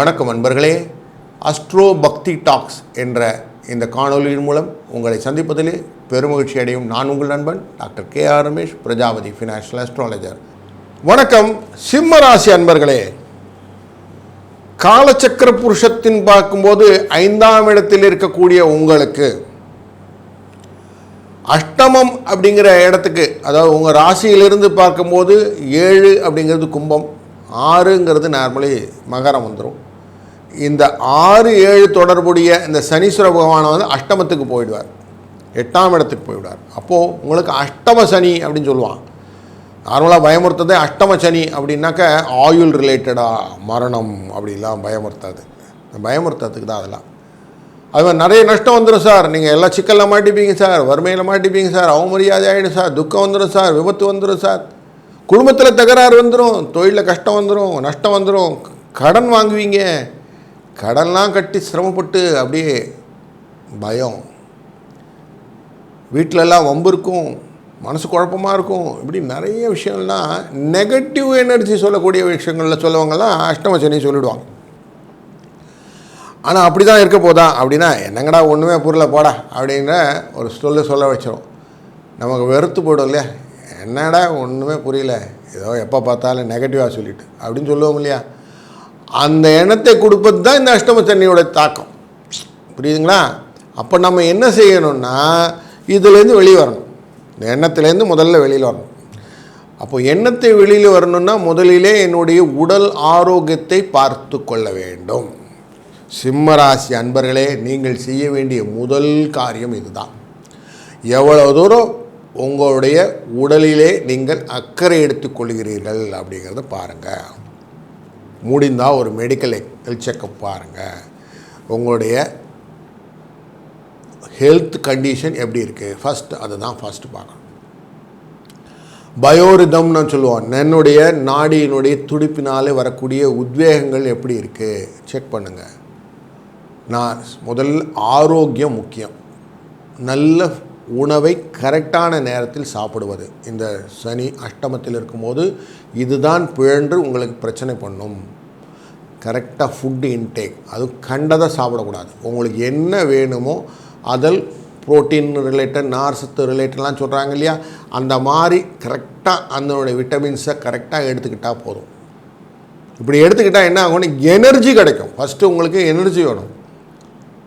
வணக்கம் அன்பர்களே அஸ்ட்ரோ பக்தி டாக்ஸ் என்ற இந்த காணொலியின் மூலம் உங்களை சந்திப்பதிலே பெருமகிழ்ச்சி அடையும் நான் உங்கள் நண்பன் doctor K R Ramesh Prajapati financial astrologer வணக்கம் சிம்ம ராசி அன்பர்களே. காலச்சக்கர புருஷத்தின் பார்க்கும்போது ஐந்தாம் இடத்தில் இருக்கக்கூடிய உங்களுக்கு அஷ்டமம் அப்படிங்கிற இடத்துக்கு அதாவது உங்கள் ராசியிலிருந்து பார்க்கும்போது ஏழு அப்படிங்கிறது கும்பம் ஆறுங்கிறது நார்மலி மகரம் வந்துடும் இந்த ஆறு ஏழு தொடர்புடைய இந்த சனீஸ்வர பகவானை வந்து அஷ்டமத்துக்கு போயிடுவார். எட்டாம் இடத்துக்கு போயிடுவார். அப்போது உங்களுக்கு அஷ்டம சனி அப்படின்னு சொல்லுவான் நார்மலாக பயமுறுத்ததே அஷ்டம சனி அப்படின்னாக்க ஆயுள் ரிலேட்டடாக மரணம் அப்படிலாம் பயமுறுத்தாது. பயமுறுத்ததுக்கு தான் அதெல்லாம். அது மாதிரி நிறைய நஷ்டம் வந்துடும் சார். நீங்கள் எல்லா சிக்கலில் மாட்டிப்பீங்க சார். வறுமையில் மாட்டிப்பீங்க சார். அவமரியாதை ஆகிடும் சார். துக்கம் வந்துடும் சார். விபத்து வந்துடும் சார். குடும்பத்தில் தகராறு வந்துடும் தொழிலில் கஷ்டம் வந்துடும் நஷ்டம் வந்துடும் கடன் வாங்குவீங்க. கடன்லாம் கட்டி சிரமப்பட்டு அப்படியே பயம். வீட்டிலலாம் வம்பு இருக்கும் மனசு குழப்பமாக இருக்கும். இப்படி நிறைய விஷயங்கள்லாம் நெகட்டிவ் எனர்ஜி சொல்லக்கூடிய விஷயங்களில் சொல்லவங்கலாம் அஷ்டமசனி சொல்லிவிடுவாங்க சொல்லிடுவாங்க. ஆனால் அப்படி தான் இருக்க போதா? அப்படின்னா என்னங்கடா ஒன்றுமே புரியல போடா அப்படின்ற ஒரு சொல்ல சொல்ல வச்சிடும் நமக்கு வெறுத்து போயிடும் இல்லையா? என்னடா ஒன்றுமே புரியல ஏதோ எப்போ பார்த்தாலும் நெகட்டிவாக சொல்லிட்டு அப்படின்னு சொல்லுவோம் இல்லையா? அந்த எண்ணத்தை கொடுப்பது தான் இந்த அஷ்டம சனியோட தாக்கம். புரியுதுங்களா? அப்போ நம்ம என்ன செய்யணும்னா இதுலேருந்து வெளியே வரணும். இந்த எண்ணத்துலேருந்து முதல்ல வெளியில் வரணும். அப்போ எண்ணத்தை வெளியில் வரணும்னா முதலிலே என்னுடைய உடல் ஆரோக்கியத்தை பார்த்து கொள்ள வேண்டும். சிம்மராசி அன்பர்களே நீங்கள் செய்ய வேண்டிய முதல் காரியம் இதுதான். எவ்வளவு தூரம் உங்களுடைய உடலிலே நீங்கள் அக்கறை எடுத்துக்கொள்கிறீர்கள் அப்படிங்கிறத பாருங்கள் முடிந்தால் ஒரு மெடிக்கல் ஹெல்த் செக்கப் பாருங்கள் உங்களுடைய ஹெல்த் கண்டிஷன் எப்படி இருக்குது ஃபர்ஸ்ட் அதை தான் ஃபஸ்ட்டு பார்க்கணும். பயோரிதம்னு சொல்லுவோம். என்னுடைய நாடியினுடைய துடிப்பினாலே வரக்கூடிய உத்வேகங்கள் எப்படி இருக்குது செக் பண்ணுங்கள் நான் முதல் ஆரோக்கியம் முக்கியம். நல்ல உணவை கரெக்டான நேரத்தில் சாப்பிடுவது. இந்த சனி அஷ்டமத்தில் இருக்கும்போது இதுதான் பிழன்று உங்களுக்கு பிரச்சனை பண்ணும். கரெக்டாக ஃபுட்டு இன்டேக் அது கண்டதை சாப்பிடக்கூடாது. உங்களுக்கு என்ன வேணுமோ அதில் புரோட்டீன் ரிலேட்டட் நார்சத்து ரிலேட்டட்லாம் சொல்கிறாங்க இல்லையா? அந்த மாதிரி கரெக்டாக அதனுடைய விட்டமின்ஸை கரெக்டாக எடுத்துக்கிட்டால் போதும். இப்படி எடுத்துக்கிட்டால் என்ன ஆகும்னு எனர்ஜி கிடைக்கும். ஃபஸ்ட்டு உங்களுக்கு எனர்ஜி வேணும்.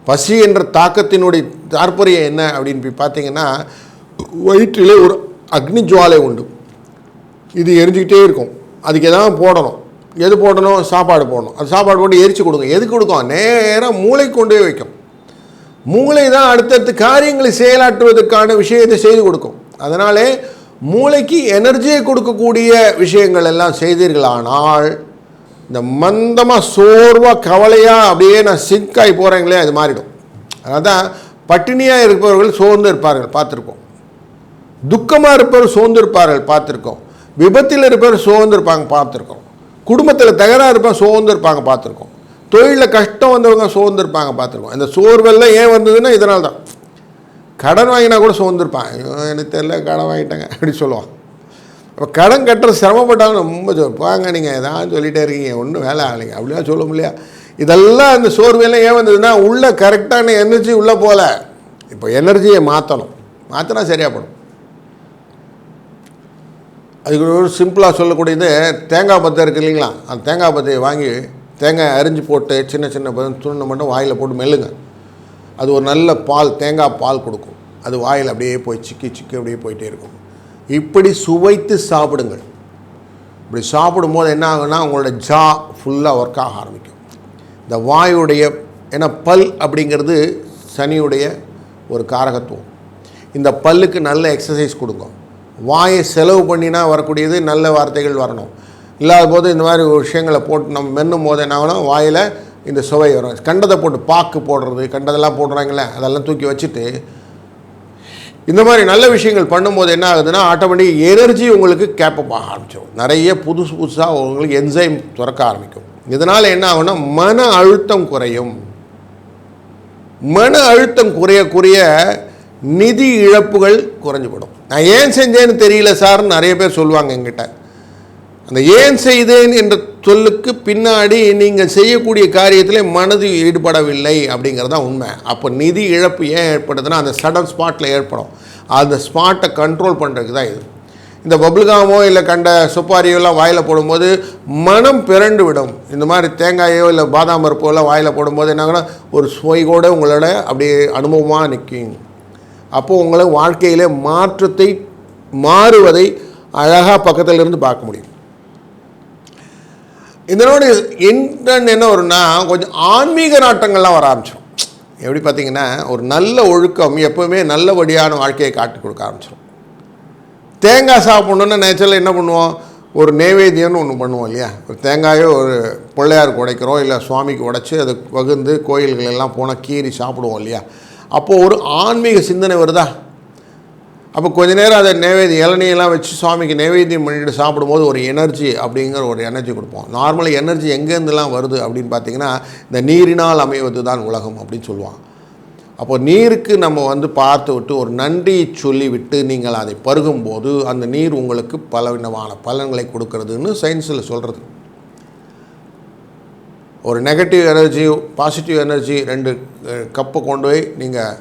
பசி என்ற தாக்கத்தினுடைய தாற்பரியம் என்ன அப்படின்னு போய் பார்த்தீங்கன்னா வயிற்றிலே ஒரு அக்னி ஜுவாலை உண்டு. இது எரிஞ்சிக்கிட்டே இருக்கும். அதுக்கு எதாவது போடணும். எது போடணும்? சாப்பாடு போடணும். அது சாப்பாடு போட்டு எரிச்சு கொடுங்க. எது கொடுக்கும்? நேராக மூளை கொண்டு போய் வைக்கும். மூளை தான் அடுத்தடுத்த காரியங்களை செயலாற்றுவதற்கான விஷயத்தை செய்து கொடுக்கும். அதனாலே மூளைக்கு எனர்ஜியை கொடுக்கக்கூடிய விஷயங்கள் எல்லாம் செய்தீர்களானால் இந்த மந்தமாக சோர்வாக கவலையாக அப்படியே நான் சிங்காகி போகிறேங்களே அது மாறிடும். அதனால தான் பட்டினியாக இருப்பவர்கள் சோர்ந்து இருப்பார்கள் பார்த்துருக்கோம் துக்கமாக இருப்பவர் சோர்ந்து இருப்பார்கள் பார்த்துருக்கோம். விபத்தில் இருப்பவர் சோர்ந்து இருப்பாங்க பார்த்துருக்கோம். குடும்பத்தில் தகராறு இருப்பாங்க சோர்ந்து இருப்பாங்க பார்த்துருக்கோம். தொழிலில் கஷ்டம் வந்தவங்க சோர்ந்து இருப்பாங்க பார்த்துருக்கோம். இந்த சோர்வெல்லாம் ஏன் வந்ததுன்னா இதனால்தான். கடன் வாங்கினா கூட சோர்ந்துருப்பாங்க எனக்கு தெரியல கடன் வாங்கிட்டாங்க அப்படி சொல்லுவான் இப்போ கடன் கட்டுற சிரமப்பட்டாலும் ரொம்ப சொல் வாங்க நீங்கள் எதாவது சொல்லிகிட்டே இருக்கீங்க ஒன்றும் வேலை ஆகலைங்க. அப்படிலாம் சொல்ல முடியா இதெல்லாம் அந்த சோர்வையெல்லாம் ஏன் வந்ததுன்னா உள்ளே கரெக்டான எனர்ஜி உள்ளே போகல. இப்போ எனர்ஜியை மாற்றணும் மாற்றினா சரியாக படும் அதுக்கு ஒரு சிம்பிளாக சொல்லக்கூடியது தேங்காய் பத்தை இருக்குது இல்லைங்களா? அந்த தேங்காய் பத்தையை வாங்கி தேங்காய் அரிஞ்சு போட்டு சின்ன சின்ன துண்ணை மட்டும் வாயில் போட்டு மெல்லுங்க. அது ஒரு நல்ல பால் தேங்காய் பால் கொடுக்கும். அது வாயில் அப்படியே போய் சிக்கி சிக்கி அப்படியே போயிட்டே இருக்கும். இப்படி சுவைத்து சாப்பிடுங்கள். இப்படி சாப்பிடும்போது என்ன ஆகுன்னா உங்களோட ஜா ஃபுல்லாக ஒர்க் ஆக ஆரம்பிக்கும். இந்த வாயுடைய ஏன்னா பல் அப்படிங்கிறது சனியுடைய ஒரு காரகத்துவம். இந்த பல்லுக்கு நல்ல எக்ஸசைஸ் கொடுங்க. வாயை செலவு பண்ணினா வரக்கூடியது நல்ல வார்த்தைகள் வரணும். இல்லாத போது இந்த மாதிரி விஷயங்களை போட்டு நம்ம மென்னும் போது என்ன ஆகணும் வாயில் இந்த சுவை வரும். கண்டதை போட்டு பாக்கு போடுறது கண்டதெல்லாம் போடுறாங்களே அதெல்லாம் தூக்கி வச்சுட்டு இந்த மாதிரி நல்ல விஷயங்கள் பண்ணும்போது என்ன ஆகுதுன்னா ஆட்டோமேட்டிக் எனர்ஜி உங்களுக்கு கேப்பப் ஆக ஆரம்பிச்சிடும். நிறைய புதுசு புதுசாக உங்களுக்கு என்சைம் துறக்க ஆரம்பிக்கும். இதனால் என்ன ஆகும்னா மன அழுத்தம் குறையும். மன அழுத்தம் குறைய குறைய நிதி இழப்புகள் குறைஞ்சுபடும். நான் ஏன் செஞ்சேன்னு தெரியல சார்னு நிறைய பேர் சொல்லுவாங்க எங்கிட்ட இந்த ஏன் செய்தேன் என்ற சொல்லுக்கு பின்னாடி நீங்கள் செய்யக்கூடிய காரியத்தில் மனது ஈடுபடவில்லை அப்படிங்கிறது தான் உண்மை. அப்போ நிதி இழப்பு ஏன் ஏற்படுதுன்னா அந்த சடன் ஸ்பாட்டில் ஏற்படும். அந்த ஸ்பாட்டை கண்ட்ரோல் பண்ணுறதுக்கு தான் இது. இந்த பபுல்காமோ இல்லை கண்ட சுப்பாரியோ எல்லாம் வாயில் போடும்போது மனம் பிறண்டு விடும். இந்த மாதிரி தேங்காயோ இல்லை பாதாம் பருப்போ எல்லாம் வாயில் போடும்போது என்னங்கன்னா ஒரு சுவைகோட உங்களோட அப்படியே அனுபவமாக நிற்கும். அப்போது உங்களை வாழ்க்கையிலே மாற்றத்தை மாறுவதை அழகாக பக்கத்தில் இருந்து பார்க்க முடியும். இதனோட இன்டர்ன் என்ன வரும்னா கொஞ்சம் ஆன்மீக நாட்டங்கள்லாம் வர ஆரம்பிச்சிடும் எப்படி பார்த்தீங்கன்னா ஒரு நல்ல ஒழுக்கம் எப்போவுமே நல்லபடியான வாழ்க்கையை காட்டி கொடுக்க ஆரம்பிச்சிடும் தேங்காய் சாப்பிட்ணுன்னா நேச்சுரலாக என்ன பண்ணுவோம்? ஒரு நைவேத்தியம்னு ஒன்று பண்ணுவோம் இல்லையா? ஒரு தேங்காயோ ஒரு பிள்ளையாருக்கு உடைக்கிறோம் இல்லை சுவாமிக்கு உடைச்சி அதை பகுந்து கோயில்கள் எல்லாம் போனால் கீறி சாப்பிடுவோம் இல்லையா? அப்போது ஒரு ஆன்மீக சிந்தனை வருதா? அப்போ கொஞ்ச நேரம் அதை நைவேத்தியம் இளநியெல்லாம் வச்சு சுவாமிக்கு நைவேத்தியம் பண்ணிட்டு சாப்பிடும்போது ஒரு எனர்ஜி அப்படிங்கிற ஒரு எனர்ஜி கொடுப்போம். நார்மலாக எனர்ஜி எங்கேருந்துலாம் வருது அப்படின்னு பார்த்தீங்கன்னா இந்த நீரினால் அமைவது தான் உலகம் அப்படின்னு சொல்லுவான் அப்போ நீருக்கு நம்ம வந்து பார்த்து விட்டு ஒரு நன்றி சொல்லிவிட்டு நீங்கள் அதை பருகும்போது அந்த நீர் உங்களுக்கு பலவிதமான பலன்களை கொடுக்கறதுன்னு சயின்ஸில் சொல்கிறது ஒரு நெகட்டிவ் எனர்ஜி பாசிட்டிவ் எனர்ஜி ரெண்டு கப்பை கொண்டு போய் நீங்கள்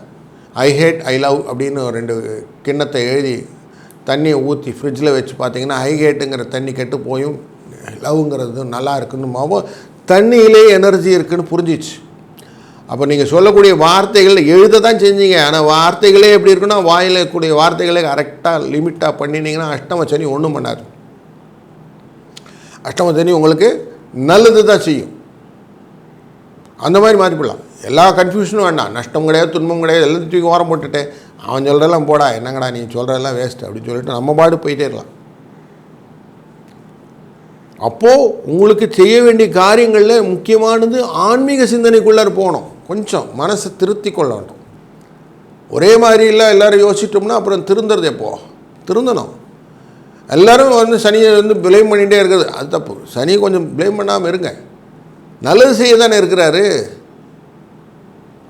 ஐ ஹேட் ஐ லவ் அப்படின்னு ரெண்டு கிண்ணத்தை எழுதி தண்ணியை ஊற்றி ஃப்ரிட்ஜில் வச்சு பார்த்தீங்கன்னா ஐ ஹேட்டுங்கிற தண்ணி கெட்டு போயும். லவ்ங்கிறது நல்லா இருக்குன்னு தண்ணியிலே எனர்ஜி இருக்குன்னு புரிஞ்சிச்சு. அப்போ நீங்கள் சொல்லக்கூடிய வார்த்தைகள் எழுத தான் செஞ்சீங்க. ஆனால் வார்த்தைகளே எப்படி இருக்குன்னா வாயில் கூடிய வார்த்தைகளே கரெக்டாக லிமிட்டாக பண்ணினீங்கன்னா அஷ்டம சனி ஒன்றும் பண்ணாது. அஷ்டம சனி உங்களுக்கு நல்லது தான் செய்யும். அந்த மாதிரி மாற்றிப்படலாம் எல்லா கன்ஃபியூஷனும் வேண்டாம். நஷ்டம் கிடையாது துன்பம் கிடையாது எல்லாத்தையும் தூக்கி ஓரம் போட்டுட்டேன் அவன் சொல்கிறதெல்லாம் போடா என்னங்கடா நீ சொல்கிறதெல்லாம் வேஸ்ட் அப்படின்னு சொல்லிட்டு நம்ம பாடு போயிட்டே இருக்கலாம். அப்போது உங்களுக்கு செய்ய வேண்டிய காரியங்களில் முக்கியமானது ஆன்மீக சிந்தனைக்குள்ளே போகணும். கொஞ்சம் மனசை திருத்தி கொள்ள வேண்டும். ஒரே மாதிரி இல்லை எல்லோரும் யோசிச்சிட்டோம்னா அப்புறம் திருந்துறது எப்போ? திருந்தணும். எல்லாரும் வந்து சனியை வந்து பிளேம் பண்ணிகிட்டே இருக்குது அது தப்பு. சனி கொஞ்சம் பிளேம் பண்ணாமல் இருங்க. நல்லது செய்ய தானே இருக்கிறாரு.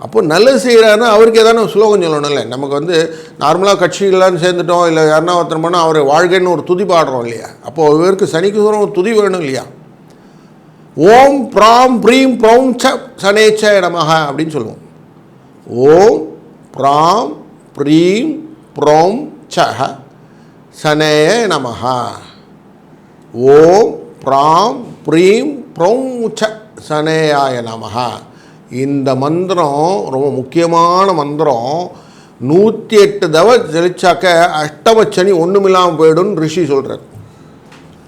அப்போ நல்லது செய்கிறாருன்னா அவருக்கு ஏதாவது ஸ்லோகம் சொல்லணும்ல நமக்கு வந்து நார்மலாக கட்சிகள்லாம் சேர்ந்துட்டோம் இல்லை யாருன்னா ஒருத்தர் பண்ணால் அவர் வாழ்க்கைன்னு ஒரு துதி பாடுறோம் இல்லையா? அப்போது இவருக்கு சனிக்கு ஒரு துதி வேணும் இல்லையா? ஓம் ப்ராம் ப்ரீம் ப்ரௌம் ச சனேச்ச நமக அப்படின்னு சொல்லுவோம். ஓம் ப்ராம் ப்ரீம் ப்ரௌம் ச சனேய நமக ஓம் ப்ராம் ப்ரீம் ப்ரௌம் ச சனேயாய நமக இந்த மந்திரம் ரொம்ப முக்கியமான மந்திரம் நூற்றி எட்டு தடவை ஜெலிச்சாக்க அஷ்டமச்சனி ஒன்றுமில்லாமல் போயிடும்னு ரிஷி சொல்கிறார்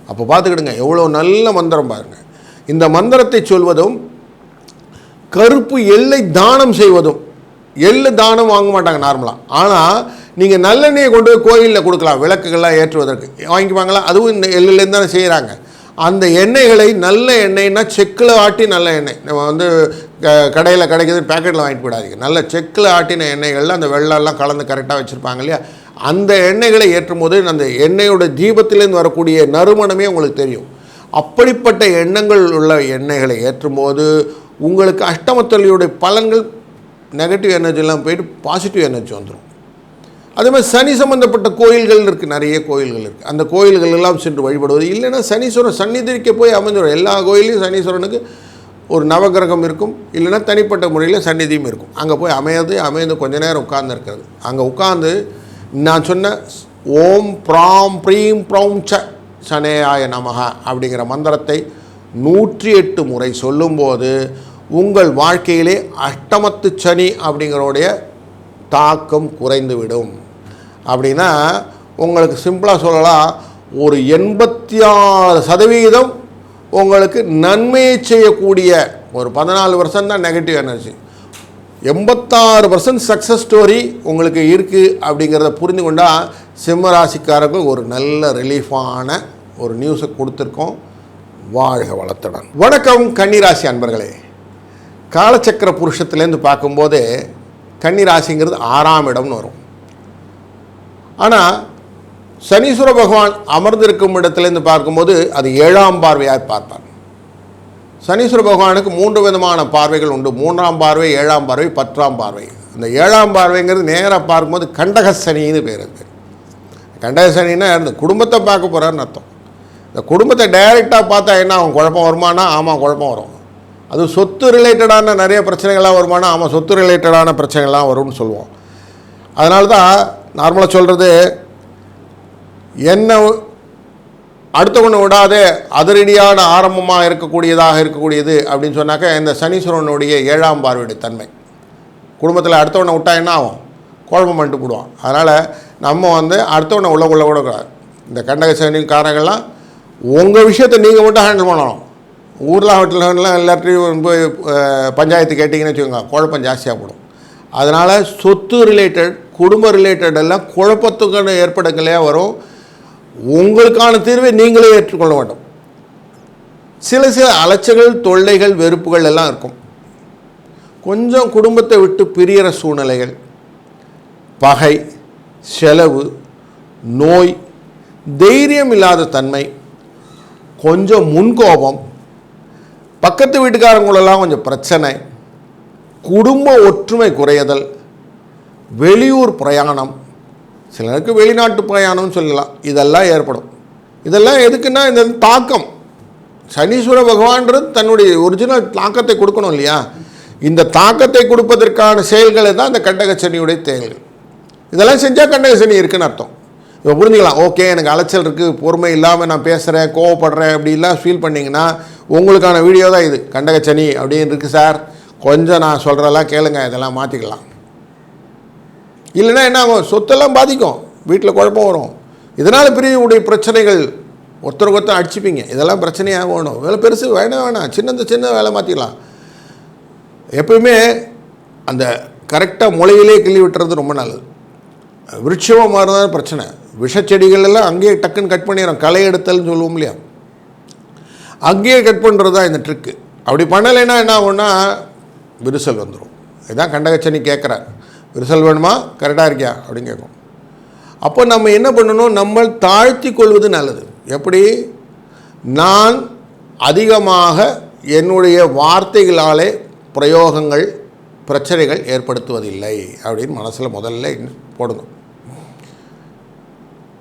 அப்போ பார்த்துக்கிடுங்க எவ்வளோ நல்ல மந்திரம் பாருங்கள் இந்த மந்திரத்தை சொல்வதும் கருப்பு எல்லை தானம் செய்வதும் எள்ளு தானம் வாங்க மாட்டாங்க நார்மலாக ஆனால் நீங்கள் நல்லெண்ணெயை கொண்டு போய் கோயிலில் கொடுக்கலாம் விளக்குகள்லாம் ஏற்றுவதற்கு. வாங்கிப்பாங்களா? அதுவும் இந்த எள்ளுலேருந்து தானே செய்கிறாங்க அந்த எண்ணெய்களை நல்ல எண்ணெய்னா செக்கில் ஆட்டி நல்ல எண்ணெய். நம்ம வந்து க- கடையில் கிடைக்கிறது பேக்கெட்டில் வாங்கிட்டு போயிடாதீங்க. நல்ல செக்கில் ஆட்டின எண்ணெய்களில் அந்த வெள்ளம்லாம் கலந்து கரெக்டாக வச்சுருப்பாங்க இல்லையா? அந்த எண்ணெய்களை ஏற்றும் போது அந்த எண்ணெயோட தீபத்திலேருந்து வரக்கூடிய நறுமணமே உங்களுக்கு தெரியும். அப்படிப்பட்ட எண்ணங்கள் உள்ள எண்ணெய்களை ஏற்றும்போது உங்களுக்கு அஷ்டமத்தொழியுடைய பலன்கள் நெகட்டிவ் எனர்ஜிலாம் போயிட்டு பாசிட்டிவ் எனர்ஜி வந்துடும் அதே மாதிரி சனி சம்மந்தப்பட்ட கோயில்கள் இருக்குது நிறைய கோயில்கள் இருக்குது அந்த கோயில்கள் எல்லாம் சென்று வழிபடுவது இல்லைன்னா சனீஸ்வரன் சன்னிதிரிக்க போய் அமைஞ்சிடும் எல்லா கோயிலையும் சனீஸ்வரனுக்கு ஒரு நவகிரகம் இருக்கும் இல்லைன்னா தனிப்பட்ட முறையில் சந்நிதியும் இருக்கும். அங்கே போய் அமையது அமைந்து கொஞ்ச நேரம் உட்கார்ந்து இருக்கிறது. அங்கே உட்காந்து நான் சொன்ன ஓம் ப்ராம் ப்ரீம் ப்ரௌம் ச சனேயாய நமக அப்படிங்கிற மந்திரத்தை நூற்றி எட்டு முறை சொல்லும்போது உங்கள் வாழ்க்கையிலே அஷ்டமத்து சனி அப்படிங்கிறோடைய தாக்கம் குறைந்துவிடும். அப்படின்னா உங்களுக்கு சிம்பிளாக சொல்லலாம் ஒரு எண்பத்தி ஆறு சதவீதம் உங்களுக்கு நன்மையை செய்யக்கூடிய ஒரு பதினாலு பர்சன்ட் தான் நெகட்டிவ் எனர்ஜி எண்பத்தாறு பர்சன்ட் சக்ஸஸ் ஸ்டோரி உங்களுக்கு இருக்குது அப்படிங்கிறத புரிந்து கொண்டால் சிம்மராசிக்காரர்கள் ஒரு நல்ல ரிலீஃபான ஒரு நியூஸை கொடுத்துருக்கோம். வாழ்க வளத்துடன். வணக்கம் கன்னிராசி அன்பர்களே. காலச்சக்கர புருஷத்துலேருந்து பார்க்கும்போது கன்னிராசிங்கிறது ஆறாம் இடம்னு வரும். ஆனால் சனீஸ்வர பகவான் அமர்ந்திருக்கும் இடத்துலேருந்து பார்க்கும்போது அது ஏழாம் பார்வையாக பார்ப்பார். சனீஸ்வர பகவானுக்கு மூன்று விதமான பார்வைகள் உண்டு. மூன்றாம் பார்வை ஏழாம் பார்வை பத்தாம் பார்வை. அந்த ஏழாம் பார்வைங்கிறது நேராக பார்க்கும்போது கண்டகசனின்னு பேர் இருக்கு கண்டகசனின்னா இந்த குடும்பத்தை பார்க்க போகிறாருன்னு அர்த்தம். இந்த குடும்பத்தை டைரெக்டாக பார்த்தா என்ன ஆகும்? குழப்பம் வருமானா? ஆமாம் குழப்பம் வரும். அது சொத்து ரிலேட்டடான நிறைய பிரச்சனைகள்லாம் வருமானா? ஆமாம் சொத்து ரிலேட்டடான பிரச்சனைகள்லாம் வரும்னு சொல்லுவோம். அதனால தான் நார்மலாக சொல்கிறது என்ன அடுத்தவனை விடாதே அதிரடியான ஆரம்பமாக இருக்கக்கூடியதாக இருக்கக்கூடியது அப்படின்னு சொன்னாக்க இந்த சனீஸ்வரனுடைய ஏழாம் பார்வையுடைய தன்மை. குடும்பத்தில் அடுத்தவனை விட்டா என்ன ஆகும்? குழப்பம் பண்ணிட்டு போடுவான். அதனால் நம்ம வந்து அடுத்தவனை உள்ள உள்ள விடக்கூடாது இந்த கண்டக சனிக்காரங்கள்லாம் உங்கள் விஷயத்தை நீங்கள் மட்டும் ஹேண்டில் பண்ணணும். ஊரில் ஹோட்டல்லாம் எல்லாத்தையும் போய் பஞ்சாயத்து கேட்டிங்கன்னு வச்சுக்கோங்க குழப்பம் ஜாஸ்தியாக போடும். அதனால் சொத்து ரிலேட்டட் குடும்ப ரிலேட்டட் எல்லாம் குழப்பத்துக்கான ஏற்படங்களே வரும். உங்களுக்கான தீர்வை நீங்களே ஏற்றுக்கொள்ள வேண்டும். சில சில அலைச்சல்கள் தொல்லைகள் வெறுப்புகள் எல்லாம் இருக்கும். கொஞ்சம் குடும்பத்தை விட்டு பிரியற சூழ்நிலைகள் பகை செலவு நோய் தைரியம் இல்லாத தன்மை கொஞ்சம் முன்கோபம் பக்கத்து வீட்டுக்காரங்களெல்லாம் கொஞ்சம் பிரச்சனை குடும்ப ஒற்றுமை குறையதல் வெளியூர் பிரயாணம் சிலருக்கு வெளிநாட்டு பிரயாணம்னு சொல்லலாம். இதெல்லாம் ஏற்படும். இதெல்லாம் எதுக்குன்னா இந்த தாக்கம். சனீஸ்வர பகவான்றது தன்னுடைய ஒரிஜினல் தாக்கத்தை கொடுக்கணும் இல்லையா? இந்த தாக்கத்தை கொடுப்பதற்கான செயல்களை தான் இந்த கண்டக சனியுடைய செயல்கள். இதெல்லாம் செஞ்சால் கண்டக சனி இருக்குன்னு அர்த்தம். இப்போ புரிஞ்சுக்கலாம். ஓகே எனக்கு அலைச்சல் இருக்குது பொறுமை இல்லாமல் நான் பேசுகிறேன் கோவப்படுறேன் அப்படிலாம் ஃபீல் பண்ணிங்கன்னா உங்களுக்கான வீடியோ தான் இது. கண்டக சனி அப்படின்னு இருக்குது சார். கொஞ்சம் நான் சொல்கிறதெல்லாம் கேளுங்க இதெல்லாம் மாற்றிக்கலாம் இல்லைன்னா என்ன ஆகும்? சொத்தெல்லாம் பாதிக்கும். வீட்டில் குழப்பம் வரும். இதனால் பிரிவுடைய பிரச்சனைகள் ஒருத்தருக்கு ஒருத்தர் அடிச்சுப்பீங்க. இதெல்லாம் பிரச்சனையாக வேணும் வேலை பெருசு வேணாம் வேணாம் சின்னது சின்ன வேலை மாற்றிக்கலாம் எப்பயுமே அந்த கரெக்டாக முளையிலே கிள்ளி விட்டுறது ரொம்ப நல்லது. விருட்சமாக மாறுதான் பிரச்சனை. விஷச்செடிகள் எல்லாம் அங்கேயே டக்குன்னு கட் பண்ணிடுறோம் களை எடுத்தல்னு சொல்லுவோம் இல்லையா? அங்கேயே கட் பண்ணுறது தான் இந்த ட்ரிக்கு அப்படி பண்ணலைன்னா என்ன ஆகும்னா விரிசல் வந்துடும் இதான் கண்டகச்சனி கேட்குறேன் ரிசல்ட் வேணுமா? கரெக்டாக இருக்கியா? அப்படின்னு கேட்கும். அப்போ நம்ம என்ன பண்ணணும்? நம்ம தாழ்த்தி கொள்வது நல்லது. எப்படி? நான் அதிகமாக என்னுடைய வார்த்தைகளாலே பிரயோகங்கள் பிரச்சனைகள் ஏற்படுத்துவதில்லை அப்படின்னு மனசில் முதல்ல போடணும்.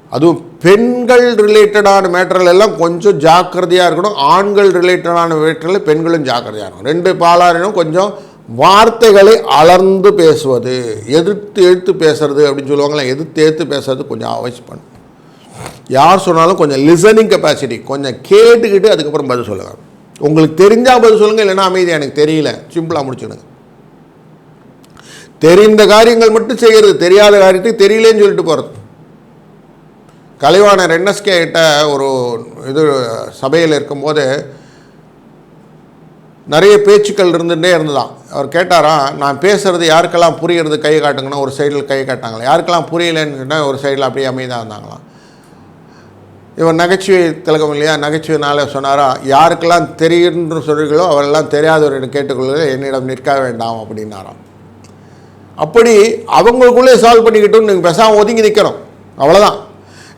அதுவும் பெண்கள் ரிலேட்டடான மேட்டரில் எல்லாம் கொஞ்சம் ஜாக்கிரதையாக இருக்கணும். ஆண்கள் ரிலேட்டடான மேட்டரில் பெண்களும் ஜாக்கிரதையாக இருக்கணும். ரெண்டு பாலாரினும் கொஞ்சம் வார்த்தைகளை அளர்ந்து பேசுவது எதிர்த்து எழுத்து பேசுறது அப்படின்னு சொல்லுவாங்களே எதிர்த்து எழுத்து பேசுறது கொஞ்சம் அவசியம் பண்ணும் யார் சொன்னாலும் கொஞ்சம் லிசனிங் கெப்பாசிட்டி கொஞ்சம் கேட்டுக்கிட்டு அதுக்கப்புறம் பதில் சொல்லுங்கள் உங்களுக்கு தெரிஞ்சால் பதில் சொல்லுங்கள் இல்லைன்னா அமைதி எனக்கு தெரியல. சிம்பிளாக முடிச்சுடுங்க. தெரிந்த காரியங்கள் மட்டும் செய்கிறது தெரியாத காரியத்துக்கு தெரியலேன்னு சொல்லிட்டு போகிறது கலைவாணர் என்எஸ்கே கிட்ட ஒரு இது சபையில் இருக்கும்போது நிறைய பேச்சுக்கள் இருந்துகிட்டே இருந்ததாம். அவர் கேட்டாராம் நான் பேசுகிறது யாருக்கெல்லாம் புரியறது கை காட்டுங்கன்னா ஒரு சைடில் கை காட்டாங்களா? யாருக்கெல்லாம் புரியலைன்னு சொன்னால் ஒரு சைடில் அப்படியே அமைதியாக இருந்தாங்களாம். இவர் நகைச்சுவை திலகம் இல்லையா? நகைச்சுவைனால சொன்னாரா யாருக்கெல்லாம் தெரியுன்னு சொல்கிறீர்களோ அவரெல்லாம் தெரியாதவரிடம் கேட்டுக்கொள்வது என்னிடம் நிற்க வேண்டாம் அப்படின்னாராம். அப்படி அவங்களுக்குள்ளே சால்வ் பண்ணிக்கிட்டும் நீங்கள் பெசாமல் ஒதுங்கி நிற்கிறோம் அவ்வளோதான்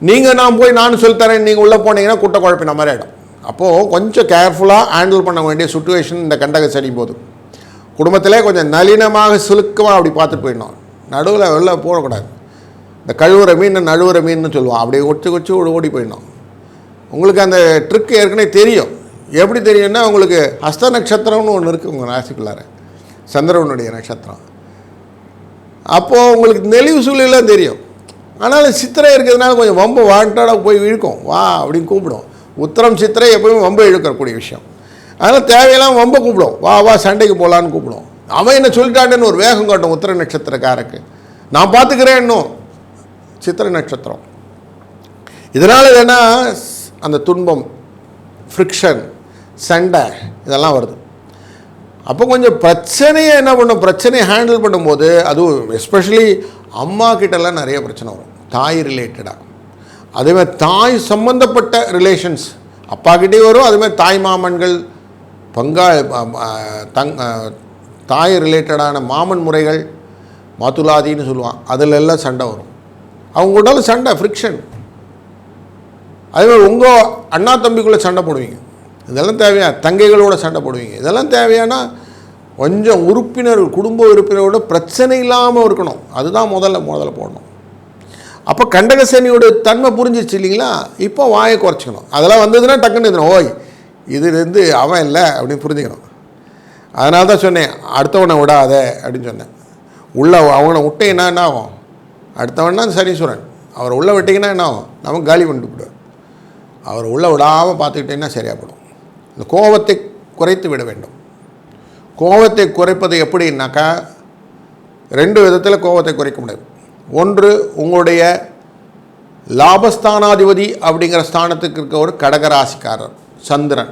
நீங்கள் நான் போய் நான் சொல்லித்தரேன் நீங்கள் உள்ளே போனீங்கன்னா குட்டை குழப்பின மாதிரி ஆகிடும் அப்போது கொஞ்சம் கேர்ஃபுல்லாக ஹேண்டில் பண்ண வேண்டிய சுச்சுவேஷன் இந்த கண்டக செடி போது. குடும்பத்திலே கொஞ்சம் நளினமாக சிலுக்கமாக அப்படி பார்த்துட்டு போயிடணும். நடுவில் வெளில போடக்கூடாது. இந்த கழுவுற மீன் நழுவுற மீன் சொல்லுவோம். அப்படியே ஒச்சு கொச்சு ஓடி போயிடணும். உங்களுக்கு அந்த ட்ரிக் ஏற்கனவே தெரியும். எப்படி தெரியும்னா உங்களுக்கு ஹஸ்த நட்சத்திரம்னு ஒன்று இருக்குது உங்கள் ராசிக்குள்ளார. சந்திரவனுடைய நட்சத்திரம். அப்போது உங்களுக்கு நெளிவு சூழலாம் தெரியும். ஆனால் சித்திரை இருக்கிறதுனால கொஞ்சம் ரொம்ப வாண்டடாக போய் இழுக்கும். வா அப்படின்னு கூப்பிடும். உத்தரம் சித்திரை எப்பவுமே வம்பு இழுக்கக்கூடிய விஷயம். அதனால் தேவையெல்லாம் வம்பை கூப்பிடும். வா வா சண்டைக்கு போகலான்னு கூப்பிடும். அவன் என்ன சொல்லிட்டாண்டேன்னு ஒரு வேகம் காட்டும் உத்தர நட்சத்திரக்காரருக்கு. நான் பார்த்துக்கிறேன் இன்னும். சித்திரை நட்சத்திரம். இதனால் என்னன்னா அந்த துன்பம் ஃப்ரிக்ஷன் சண்டை இதெல்லாம் வருது. அப்போ கொஞ்சம் பிரச்சனையை என்ன பண்ணும்? பிரச்சனையை ஹேண்டில் பண்ணும்போது அதுவும் எஸ்பெஷலி அம்மா கிட்டலாம் நிறைய பிரச்சனை வரும். தாய் ரிலேட்டடாக அதேமாதிரி தாய் சம்மந்தப்பட்ட ரிலேஷன்ஸ் அப்பாக்கிட்டே வரும் அதுமாதிரி தாய் மாமன்கள் பங்கா தங் தாய் ரிலேட்டடான மாமன் முறைகள் மாத்துலாதின்னு சொல்லுவான் அதில் எல்லாம் சண்டை வரும். அவங்க கூடால சண்டை ஃப்ரிக்ஷன் அதேமாதிரி உங்கள் அண்ணா தம்பிக்குள்ளே சண்டை போடுவீங்க. இதெல்லாம் தேவையா? தங்கைகளோட சண்டை போடுவீங்க. இதெல்லாம் தேவையானா கொஞ்சம் உறுப்பினர் குடும்ப உறுப்பினரோட பிரச்சனை இல்லாமல் இருக்கணும். அதுதான் முதல்ல முதல்ல போடணும். அப்போ கண்டகசனியோட தன்மை புரிஞ்சிச்சு இல்லைங்களா? இப்போ வாயை குறைச்சிக்கணும். அதெல்லாம் வந்ததுன்னா டக்குன்னு இருக்கணும் ஓய் இதுலேருந்து அவன் இல்லை அப்படின்னு புரிஞ்சுக்கணும். அதனால தான் சொன்னேன் அடுத்தவனை விடாத அப்படின்னு சொன்னேன். உள்ள அவனை விட்டீங்கன்னா என்ன ஆகும்? அடுத்தவன்னா சனீஸ்வரன். அவரை உள்ளே விட்டிங்கன்னா என்ன ஆகும்? நமக்கு காலி பண்ணிட்டு போடுவார் அவர் உள்ளே விடாமல் பார்த்துக்கிட்டேன்னா சரியாக போடும் இந்த கோபத்தை குறைத்து விட வேண்டும். கோபத்தை குறைப்பது எப்படின்னாக்கா ரெண்டு விதத்தில் கோபத்தை குறைக்க முடியும். ஒன்று உங்களுடைய லாபஸ்தானாதிபதி அப்படிங்கிற ஸ்தானத்துக்கு இருக்க ஒரு கடகராசிக்காரர் சந்திரன்.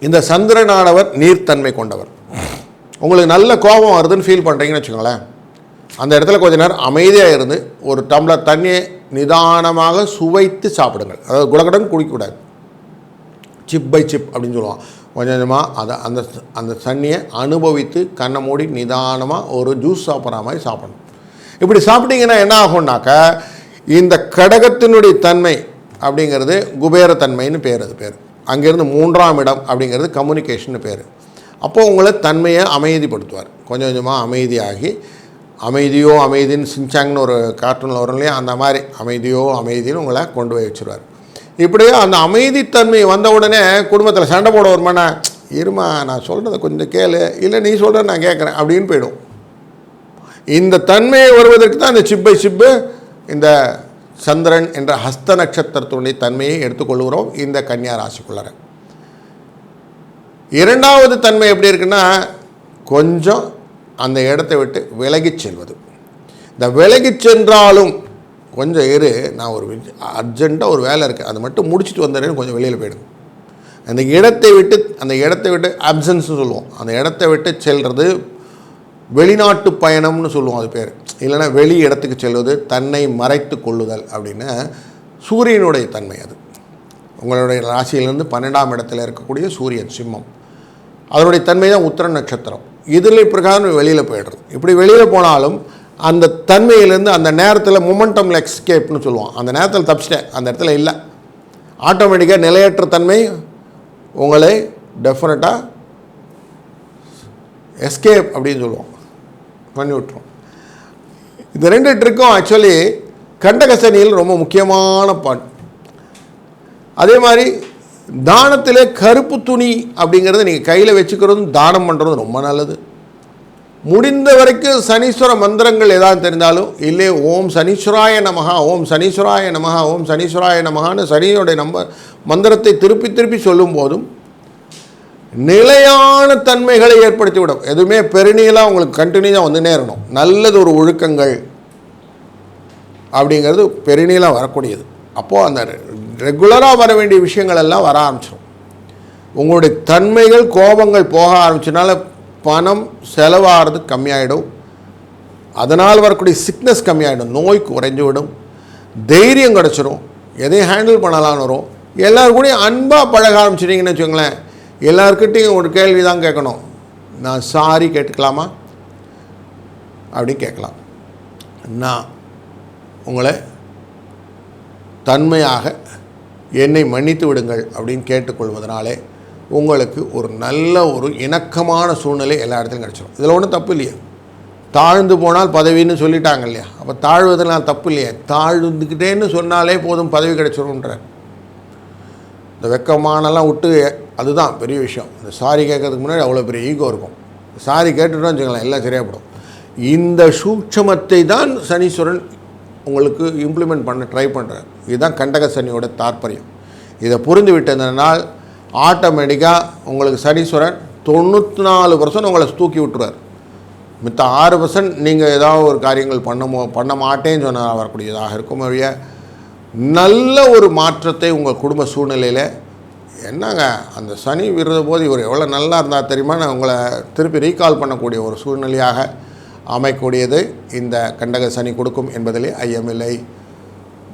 இந்த சந்திரனானவர் நீர்த்தன்மை கொண்டவர். உங்களுக்கு நல்ல கோபம் வருதுன்னு ஃபீல் பண்ணுறீங்கன்னு வச்சுக்கோங்களேன். அந்த இடத்துல கொஞ்ச நேரம் அமைதியாக இருந்து ஒரு டம்ளர் தண்ணியை நிதானமாக சுவைத்து சாப்பிடுங்கள். அதாவது குடகுடன் குடிக்கக்கூடாது. சிப் பை சிப் அப்படின்னு சொல்லுவான். கொஞ்சம் கொஞ்சமாக அதை அந்த அந்த தண்ணியை அனுபவித்து கண்ணை மூடி நிதானமாக ஒரு ஜூஸ் சாப்பிட்ற மாதிரி சாப்பிடணும். இப்படி சாப்பிட்டீங்கன்னா என்ன ஆகும்னாக்கா இந்த கடகத்தினுடைய தன்மை அப்படிங்கிறது குபேரத்தன்மைன்னு பேர் அது பேர். அங்கேருந்து மூன்றாம் இடம் அப்படிங்கிறது கம்யூனிகேஷன் பேர். அப்போது உங்களை தன்மையை அமைதிப்படுத்துவார். கொஞ்சம் கொஞ்சமாக அமைதியாகி அமைதியோ அமைதின்னு சின்சாங்னு ஒரு கார்ட்டூனில் வரும் இல்லையா? அந்த மாதிரி அமைதியோ அமைதின்னு உங்களை கொண்டு போய் வச்சுருவார். இப்படியே அந்த அமைதித்தன்மை வந்த உடனே குடும்பத்தில் சண்டை போட வருமானா இருமா நான் சொல்கிறத கொஞ்சம் கேளு. இல்லை நீ சொல்கிற நான் கேட்குறேன் அப்படின்னு போயிடும். இந்த தன்மையை வருவதற்கு தான் இந்த சிப்பை சிப்பு இந்த சந்திரன் என்ற ஹஸ்த நட்சத்திரத்தினுடைய தன்மையை எடுத்துக்கொள்கிறோம் இந்த கன்னியா ராசிக்குள்ளார. இரண்டாவது தன்மை எப்படி இருக்குன்னா கொஞ்சம் அந்த இடத்தை விட்டு விலகிச் செல்வது. இந்த விலகிச் சென்றாலும் கொஞ்சம் இரு நான் ஒரு அர்ஜெண்ட்டாக ஒரு வேலை இருக்குது அதை மட்டும் முடிச்சுட்டு வந்துடுறேன்னு கொஞ்சம் வெளியில் போயிடுங்க. அந்த இடத்தை விட்டு அந்த இடத்தை விட்டு அப்சன்ஸ் சொல்லுவோம். அந்த இடத்தை விட்டு செல்வது வெளிநாட்டு பயணம்னு சொல்லுவோம் அது பேர். இல்லைன்னா வெளி இடத்துக்கு செல்வது தன்னை மறைத்து கொள்ளுதல் அப்படின்னு சூரியனுடைய தன்மை அது. உங்களுடைய ராசியிலிருந்து பன்னெண்டாம் இடத்துல இருக்கக்கூடிய சூரியன் சிம்மம். அதனுடைய தன்மை தான் உத்திர நட்சத்திரம். இதில் பிரகாரம் வெளியில் போயிடுறது. இப்படி வெளியில் போனாலும் அந்த தன்மையிலேருந்து அந்த நேரத்தில் மொமெண்டம் எக்ஸ்கேப்னு சொல்லுவோம். அந்த நேரத்தில் தப்பிச்சிட்டேன். அந்த இடத்துல இல்லை. ஆட்டோமேட்டிக்காக நிலையற்ற தன்மை உங்களை டெஃபினட்டாக எஸ்கேப் அப்படின்னு சொல்லுவோம். பண்ணி விட்டுரும் இந்த ரெண்டு ட்ரிக்கும் ஆக்சுவலி கண்டகசனியில் ரொம்ப முக்கியமான பாட் அதே மாதிரி தானத்தில் கருப்பு துணி அப்படிங்கிறத நீங்கள் கையில் வச்சுக்கிறதும் தானம் பண்ணுறதும் ரொம்ப நல்லது. முடிந்த வரைக்கும் சனீஸ்வர மந்திரங்கள் ஏதாவது தெரிந்தாலும் இல்லை ஓம் சனீஸ்வராய நமகா ஓம் சனீஸ்வராய நமகா ஓம் சனீஸ்வராய நமகான்னு சனியோடைய நம்ப மந்திரத்தை திருப்பி திருப்பி சொல்லும் போதும் நிலையான தன்மைகளை ஏற்படுத்திவிடும். எதுவுமே பெருநீளாக உங்களுக்கு கண்டினியூஸாக வந்து நேரணும் நல்லது ஒரு ஒழுக்கங்கள் அப்படிங்கிறது பெருநீளாக வரக்கூடியது. அப்போது அந்த ரெகுலராக வர வேண்டிய விஷயங்கள் எல்லாம் வர ஆரம்பிச்சிடும் உங்களுடைய தன்மைகள் கோபங்கள் போக ஆரம்பிச்சனால பணம் செலவாகிறது கம்மியாயிடும். அதனால் வரக்கூடிய சிக்னஸ் கம்மியாயிடும். நோய் குறைஞ்சு விடும். தைரியம் கிடச்சிரும். எதையும் ஹேண்டில் பண்ணலான்னு வரும். எல்லோரும் கூட அன்பாக பழக ஆரம்பிச்சிட்டிங்கன்னு வச்சுக்கோங்களேன். எல்லாருக்கிட்டையும் ஒரு கேள்வி தான் கேட்கணும். நான் சாரி கேட்டுக்கலாமா? அப்படின்னு கேட்கலாம். நான் உங்களை தன்மையாக என்னை மன்னித்து விடுங்கள் அப்படின்னு கேட்டுக்கொள்வதனாலே உங்களுக்கு ஒரு நல்ல ஒரு இணக்கமான சூழ்நிலை எல்லா இடத்துலையும் கிடச்சிடும் இதில் ஒன்றும் தப்பு இல்லையா. தாழ்ந்து போனால் பதவின்னு சொல்லிட்டாங்க இல்லையா? அப்போ தாழ்வதெல்லாம் தப்பு இல்லையா. தாழ்ந்துக்கிட்டேன்னு சொன்னாலே போதும் பதவி கிடச்சிரும்ன்றார். இந்த வெக்கமானலாம் விட்டு அதுதான் பெரிய விஷயம். இந்த சாரி கேட்கறதுக்கு முன்னாடி அவ்வளோ பெரிய ஈகோ இருக்கும். சாரி கேட்டுட்டோம் வச்சுக்கலாம் எல்லாம் சரியாகப்படும் இந்த சூட்சமத்தை தான் சனீஸ்வரன் உங்களுக்கு இம்ப்ளிமெண்ட் பண்ண ட்ரை பண்ணுறார் இதுதான் கண்டக சனியோட தாற்பயம். இதை புரிந்து விட்டதுனால் ஆட்டோமேட்டிக்காக உங்களுக்கு சனீஸ்வரன் தொண்ணூற்றி நாலு பர்சன்ட் உங்களை தூக்கி விட்டுருவார். மித்த ஆறு பர்சன்ட் நீங்கள் ஏதாவது ஒரு காரியங்கள் பண்ணமோ பண்ண மாட்டேன்னு சொன்னால் வரக்கூடியதாக இருக்கும் வழிய நல்ல ஒரு மாற்றத்தை உங்கள் குடும்ப சூழ்நிலையில் என்னங்க அந்த சனி விருத போது இவர் எவ்வளோ நல்லா இருந்தால் தெரியுமா? நான் உங்களை திருப்பி ரீகால் பண்ணக்கூடிய ஒரு சூழ்நிலையாக அமைக்கூடியது இந்த கண்டக சனி கொடுக்கும் என்பதிலே ஐயமில்லை.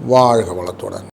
வாழ்க வளத்துடன்.